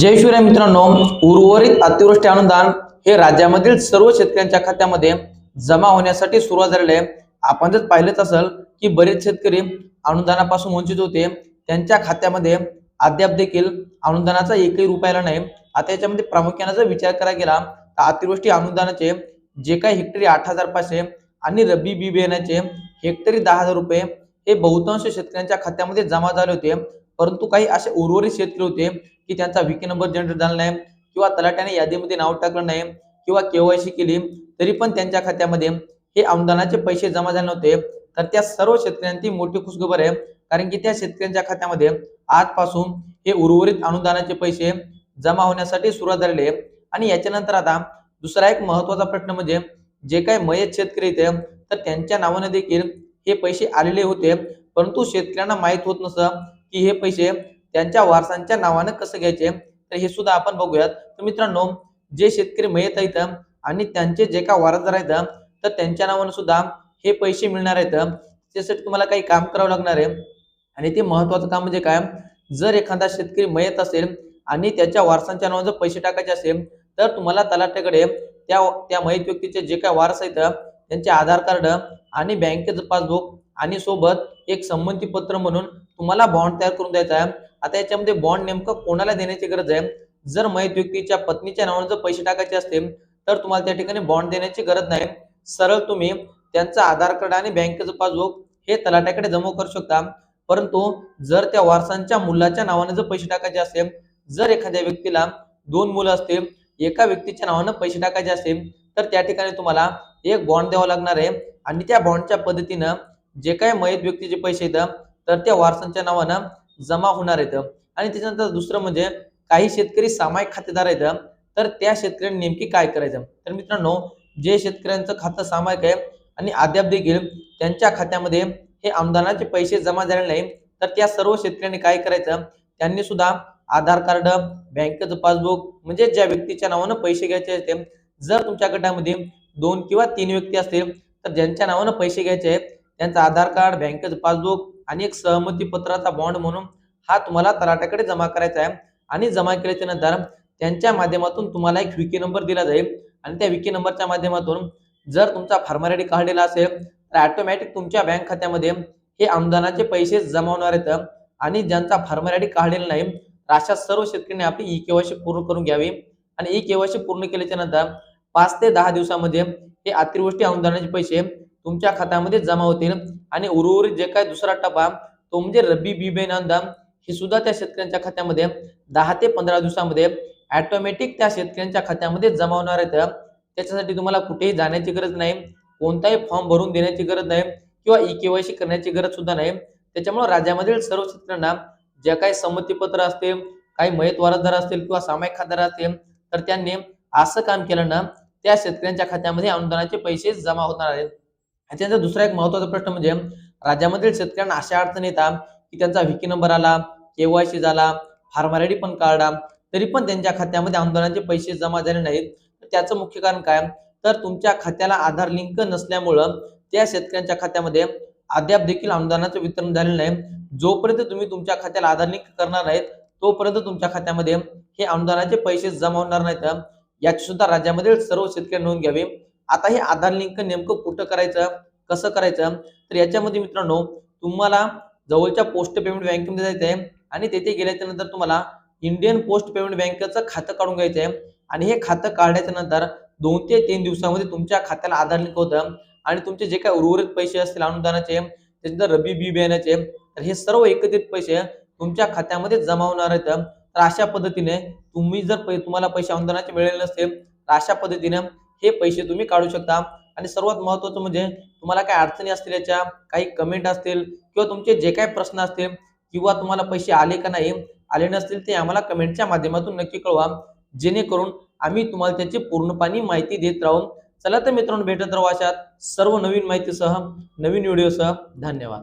जय शिवराय मित्रांनो उर्वरित अतिवृष्टी अनुदान हे राज्यामधील सर्व शेतकऱ्यांच्या खात्यामध्ये जमा होण्यासाठी सुरुवात झालेली आहे. आपण जर पाहिलंच असेल की बरेच शेतकरी अनुदानापासून वंचित होते. त्यांच्या खात्यामध्ये अद्याप देखील अनुदानाचा एकही रुपयाला नाही. आता याच्यामध्ये प्रामुख्याने जर विचार करायला गेला तर अतिवृष्टी अनुदानाचे जे काही हेक्टरी आठ हजार पाचशे आणि रब्बी बी बियाण्याचे हेक्टरी दहा हजार रुपये हे बहुतांश शेतकऱ्यांच्या खात्यामध्ये जमा झाले होते. परंतु काही असे उर्वरित शेतकरी होते की त्यांचा विकी नंबर जनरेट झाला नाही किंवा तलाट्याने यादीमध्ये नाव टाकलं नाही किंवा केवायसी केली तरी पण त्यांच्या खात्यामध्ये हे अनुदानाचे पैसे जमा झाले नव्हते. तर त्या सर्व शेतकऱ्यांची मोठी खुशखबर आहे. कारण की त्या शेतकऱ्यांच्या खात्यामध्ये आजपासून हे उर्वरित अनुदानाचे पैसे जमा होण्यासाठी सुरुवात झालेली आहे. आणि याच्यानंतर आता दुसरा एक महत्त्वाचा प्रश्न म्हणजे जे काही मयत शेतकरी येते तर त्यांच्या नावाने देखील हे पैसे आलेले होते. परंतु शेतकऱ्यांना माहीत होत नसतं की हे पैसे त्यांच्या वारसांच्या नावानं कसं घ्यायचे? तर हे सुद्धा आपण बघूयात. तर मित्रांनो जे शेतकरी मयत आहेत आणि त्यांचे जे काय वारसदार आहेत तर त्यांच्या नावानं सुद्धा हे पैसे मिळणार आहेत. त्यासाठी तुम्हाला काही काम करावं लागणार आहे. आणि ते महत्वाचं काम म्हणजे काय? जर एखादा शेतकरी मयत असेल आणि त्याच्या वारसांच्या नावानं जर पैसे टाकायचे असेल तर तुम्हाला तलाट्याकडे त्या त्या मयत व्यक्तीचे जे काय वारस आहेत त्यांचे आधार कार्ड आणि बँकेचं पासबुक आणि सोबत एक संमती पत्र म्हणून तुम्हाला बॉन्ड तयार करून द्यायचा आहे. आता याच्यामध्ये बॉन्ड नेमकं कोणाला देण्याची गरज आहे? जर मयत व्यक्तीच्या पत्नीच्या नावाने जर पैसे टाकायचे असतील तर तुम्हाला त्या ठिकाणी बॉन्ड देण्याची गरज नाही. सरळ तुम्ही त्यांचं आधार कार्ड आणि बँकेचं पासबुक हे तलाट्याकडे जमा करू शकता. परंतु जर त्या वारसांच्या मुलाच्या नावाने जर पैसे टाकायचे असेल जर एखाद्या व्यक्तीला दोन मुलं असतील एका व्यक्तीच्या नावानं पैसे टाकायचे असेल तर त्या ठिकाणी तुम्हाला एक बॉन्ड द्यावा लागणार आहे. आणि त्या बॉन्डच्या पद्धतीनं जे काही मयत व्यक्तीचे पैसे येतं तर त्या वारसांच्या नावानं जमा होणार येतं आणि त्याच्यानंतर दुसरं म्हणजे काही शेतकरी सामायिक खातेदार आहेत तर त्या शेतकऱ्यांनी नेमकी काय करायचं? तर मित्रांनो जे शेतकऱ्यांचं खातं सामायिक आहे आणि अद्याप देखील त्यांच्या खात्यामध्ये हे अनुदानाचे पैसे जमा झाले नाही तर त्या सर्व शेतकऱ्यांनी काय करायचं? त्यांनी सुद्धा आधार कार्ड बँकेचं पासबुक म्हणजे ज्या व्यक्तीच्या नावानं पैसे घ्यायचे असते जर तुमच्या गटामध्ये दोन किंवा तीन व्यक्ती असतील तर ज्यांच्या नावानं पैसे घ्यायचे आहेत त्यांचं आधार कार्ड बँकेचं पासबुक आणि एक सहमती पत्राचा बॉन्ड म्हणून हा तुम्हाला तलाट्याकडे जमा करायचा आहे. आणि जमा केल्याच्यानंतर त्यांच्या माध्यमातून तुम्हाला एक विकी नंबर दिला जाईल. आणि त्या विकी नंबरच्या माध्यमातून जर तुमचा फार्मॅलिटी काढलेला असेल तर ऑटोमॅटिक तुमच्या बँक खात्यामध्ये हे अनुदानाचे पैसे जमा होणार आहेत. आणि ज्यांचा फार्मॅलिटी काढलेला नाही तर अशा सर्व शेतकऱ्यांनी आपली ई केवायसी पूर्ण करून घ्यावी. आणि ई केवायसी पूर्ण केल्याच्यानंतर पाच ते दहा दिवसामध्ये हे अतिवृष्टी अनुदानाचे पैसे तुमच्या खात्यामध्ये जमा होतील. आणि उर्वरित जे काय दुसरा टप्पा तो म्हणजे रब्बी बी बियाणे अनुदान हे सुद्धा त्या शेतकऱ्यांच्या खात्यामध्ये दहा ते पंधरा दिवसामध्ये ॲटोमॅटिक त्या शेतकऱ्यांच्या खात्यामध्ये जमा होणार आहेत. त्याच्यासाठी तुम्हाला कुठेही जाण्याची गरज नाही कोणताही फॉर्म भरून देण्याची गरज नाही किंवा ई केवायसी करण्याची गरज सुद्धा नाही. त्याच्यामुळे राज्यामधील सर्व शेतकऱ्यांना ज्या काही संमतीपत्र असतील काही मयत वारसदार असतील किंवा सामायिक खातेदार असतील तर त्यांनी असं काम केलं ना त्या शेतकऱ्यांच्या खात्यामध्ये अनुदानाचे पैसे जमा होणार आहेत. त्याच्यानंतर दुसरा एक महत्त्वाचा प्रश्न म्हणजे राज्यामधील शेतकऱ्यांना अशा अडचणी येतात की त्यांचा व्हिकी नंबर आला केवायसी झाला फार्मॅलिटी पण काढला तरी पण त्यांच्या खात्यामध्ये अनुदानाचे पैसे जमा झाले नाहीत. तर त्याचं मुख्य कारण काय? तर तुमच्या खात्याला आधार लिंक नसल्यामुळं त्या शेतकऱ्यांच्या खात्यामध्ये अद्याप देखील अनुदानाचं वितरण झालेलं नाही. जोपर्यंत तुम्ही तुमच्या खात्याला आधार लिंक करणार नाहीत तोपर्यंत तुमच्या खात्यामध्ये हे अनुदानाचे पैसे जमा होणार नाहीत. याची सुद्धा राज्यामधील सर्व शेतकरी नोंद घ्यावी. आता हे आधार लिंक नेमकं कुठं करायचं कसं करायचं? तर याच्यामध्ये मित्रांनो तुम्हाला जवळच्या पोस्ट पेमेंट बँकेमध्ये जायचं आहे आणि तेथे गेल्याच्यानंतर तुम्हाला इंडियन पोस्ट पेमेंट बँकेचं खातं काढून घ्यायचं आहे. आणि हे खातं काढल्याच्या नंतर दोन ते तीन दिवसामध्ये तुमच्या खात्याला आधार लिंक होतं. आणि तुमचे जे काही उर्वरित पैसे असतील अनुदानाचे त्याच्यानंतर रबी बी बियाण्याचे तर हे सर्व एकत्रित पैसे तुमच्या खात्यामध्ये जमा होणार आहेत. तर अशा पद्धतीने तुम्ही जर पै- तुम्हाला पैसे अनुदानाचे मिळाले नसेल तर अशा पद्धतीने हे पैसे तुम्ही काढू शकता. आणि सर्वात महत्वाचं म्हणजे तुम्हाला काय अडचणी असतील याच्या काही कमेंट असतील किंवा तुमचे जे काही प्रश्न असतील किंवा तुम्हाला पैसे आले का नाही आले नसतील ते आम्हाला कमेंटच्या माध्यमातून नक्की कळवा. जेणेकरून आम्ही तुम्हाला त्याची पूर्णपणे माहिती देत राहू चला तर मित्रांनो भेटत राहू अशात सर्व नवीन माहितीसह नवीन व्हिडिओसह. धन्यवाद.